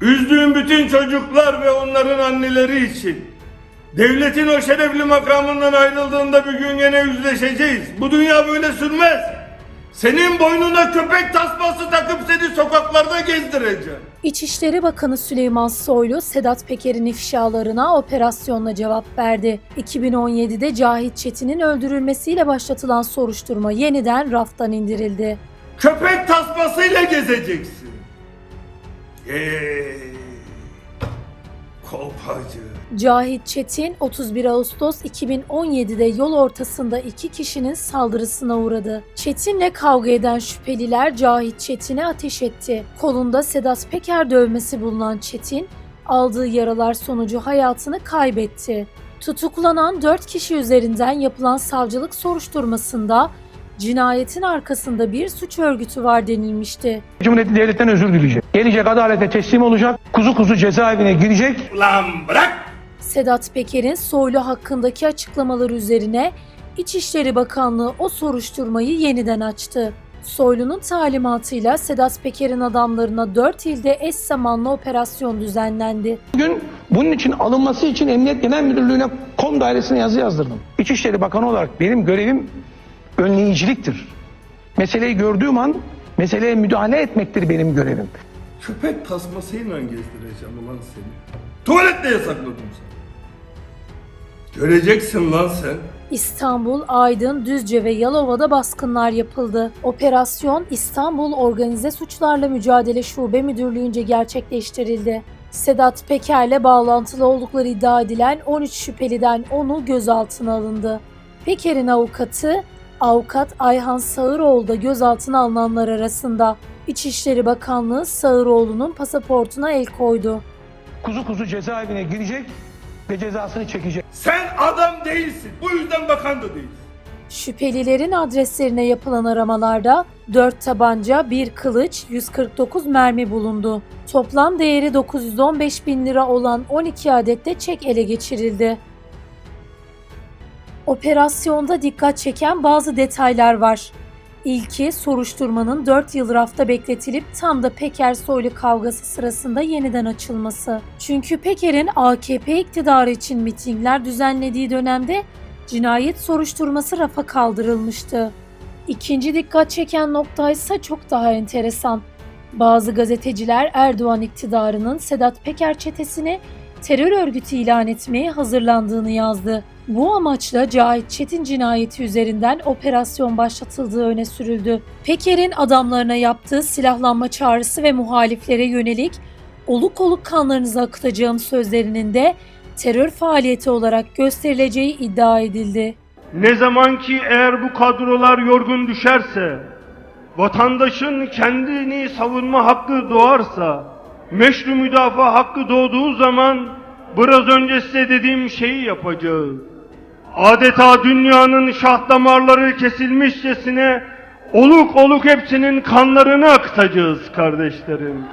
Üzdüğüm bütün çocuklar ve onların anneleri için. Devletin o şerefli makamından ayrıldığında bir gün gene yüzleşeceğiz. Bu dünya böyle sürmez. Senin boynuna köpek tasması takıp seni sokaklarda gezdireceğim. İçişleri Bakanı Süleyman Soylu, Sedat Peker'in ifşalarına operasyonla cevap verdi. 2017'de Cahit Çetin'in öldürülmesiyle başlatılan soruşturma yeniden raftan indirildi. Köpek tasmasıyla gezeceksin. Ey, kolpacı. Cahit Çetin 31 Ağustos 2017'de yol ortasında iki kişinin saldırısına uğradı. Çetin'le kavga eden şüpheliler Cahit Çetin'e ateş etti. Kolunda Sedat Peker dövmesi bulunan Çetin, aldığı yaralar sonucu hayatını kaybetti. Tutuklanan 4 kişi üzerinden yapılan savcılık soruşturmasında cinayetin arkasında bir suç örgütü var denilmişti. Cumhuriyeti devletten özür dileyecek. Gelecek adalete teslim olacak. Kuzu kuzu cezaevine girecek. Lan bırak! Sedat Peker'in Soylu hakkındaki açıklamaları üzerine İçişleri Bakanlığı o soruşturmayı yeniden açtı. Soylu'nun talimatıyla Sedat Peker'in adamlarına 4 ilde eş zamanlı operasyon düzenlendi. Bugün bunun için alınması için Emniyet Genel Müdürlüğü'ne kom dairesine yazı yazdırdım. İçişleri Bakanı olarak benim görevim önleyiciliktir. Meseleyi gördüğüm an meseleye müdahale etmektir benim görevim. Köpek tasmasıyla gezdireceğim ulan seni. Tuvalette yasakladım sana. Göreceksin lan sen. İstanbul, Aydın, Düzce ve Yalova'da baskınlar yapıldı. Operasyon İstanbul Organize Suçlarla Mücadele Şube Müdürlüğü'nce gerçekleştirildi. Sedat Peker'le bağlantılı oldukları iddia edilen 13 şüpheliden 10'u gözaltına alındı. Peker'in avukatı avukat Ayhan Sağıroğlu da gözaltına alınanlar arasında. İçişleri Bakanlığı Sağıroğlu'nun pasaportuna el koydu. Kuzu kuzu cezaevine girecek ve cezasını çekecek. Sen adam değilsin. Bu yüzden bakan da değilsin. Şüphelilerin adreslerine yapılan aramalarda 4 tabanca, 1 kılıç, 149 mermi bulundu. Toplam değeri 915 bin lira olan 12 adet de çek ele geçirildi. Operasyonda dikkat çeken bazı detaylar var. İlki soruşturmanın 4 yıl rafta bekletilip tam da Peker Soylu kavgası sırasında yeniden açılması. Çünkü Peker'in AKP iktidarı için mitingler düzenlediği dönemde cinayet soruşturması rafa kaldırılmıştı. İkinci dikkat çeken nokta ise çok daha enteresan. Bazı gazeteciler Erdoğan iktidarının Sedat Peker çetesini terör örgütü ilan etmeye hazırlandığını yazdı. Bu amaçla Cahit Çetin cinayeti üzerinden operasyon başlatıldığı öne sürüldü. Peker'in adamlarına yaptığı silahlanma çağrısı ve muhaliflere yönelik oluk oluk kanlarınızı akıtacağım sözlerinin de terör faaliyeti olarak gösterileceği iddia edildi. Ne zaman ki eğer bu kadrolar yorgun düşerse, vatandaşın kendini savunma hakkı doğarsa, meşru müdafaa hakkı doğduğu zaman biraz önce size dediğim şeyi yapacağız. Adeta dünyanın şah damarları kesilmişçesine oluk oluk hepsinin kanlarını akıtacağız kardeşlerim.